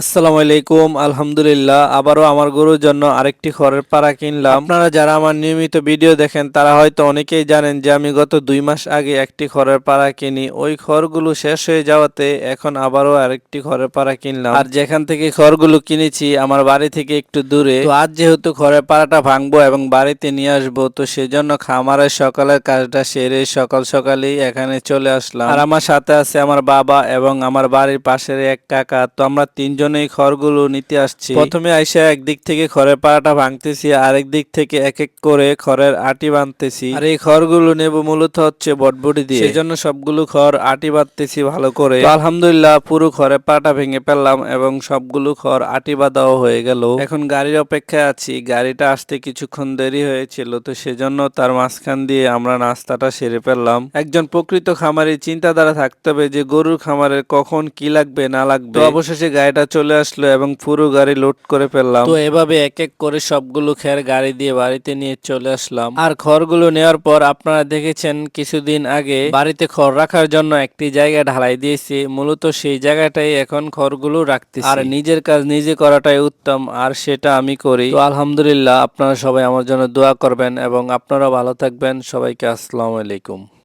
আসসালামু আলাইকুম, আলহামদুলিল্লাহ। আবারও আমার গরুর জন্য আরেকটি খড়ের পাড়া কিনলাম। আপনারা যারা আমার নিয়মিত ভিডিও দেখেন, তারা হয়তো অনেকেই জানেন যে আমি গত দুই মাস আগে একটি খড়ের পাড়া কিনি। ওই খড়গুলো শেষ হয়ে যাওয়াতে এখন আবারও আরেকটি খড়ের পাড়া কিনলাম। আর যেখান থেকে খড়গুলো কিনেছি, আমার বাড়ি থেকে একটু দূরে। তো আজ যেহেতু খড়ের পাড়াটা ভাঙবো এবং বাড়িতে নিয়ে আসব, তো সেজন্য খামারের সকালের কাজটা সেরে সকাল সকালেই এখানে চলে আসলাম। আর আমার সাথে আছে আমার বাবা এবং আমার বাড়ির পাশের এক কাকা। তো আমরা তিনজনেই খড়গুলো নিতে আসছি। প্রথমে আইসা একদিক থেকে খড়ের পাড়াটা ভাঙতেছি, আরেক দিক থেকে এক এক করে খড়ের আটি বাঁধতেছি। আর এই খড়গুলো নেব মূলত হচ্ছে বটবটি দিয়ে। সেজন্য সবগুলো খড় আটি বাঁধতেছি ভালো করে। আলহামদুলিল্লাহ পুরো খড়ের পাটা ভেঙে ফেললাম এবং সবগুলো খড় আটি বাঁধাও হয়ে গেল। এখন গাড়ির অপেক্ষায় আছি। গাড়িটা আসতে কিছুক্ষণ দেরি হয়েছিল, তো সেজন্য তার মাঝখান দিয়ে আমরা নাস্তাটা সেরে ফেললাম। একজন প্রকৃত খামারি চিন্তাধারা থাকতে হবে যে গরুর খামারের কখন কি লাগবে, না লাগবে। অবশেষে গাড়িটা চলে আসলো এবং পুরো গাড়ি লোড করে ফেললাম। তো এভাবে এক এক করে সবগুলো খের গাড়ি দিয়ে বাড়িতে নিয়ে চলে আসলাম। আর খড়গুলো নেওয়ার পর আপনারা দেখেছেন, কিছুদিন আগে বাড়িতে খড় রাখার জন্য একটি জায়গা ঢালাই দিয়েছি। মূলত সেই জায়গাটাই এখন খড়গুলো রাখতেছি। আর নিজের কাজ নিজে করাটাই উত্তম, আর সেটা আমি করি। তো আলহামদুলিল্লাহ, আপনারা সবাই আমার জন্য দোয়া করবেন এবং আপনারা ভালো থাকবেন। সবাইকে আসসালামু আলাইকুম।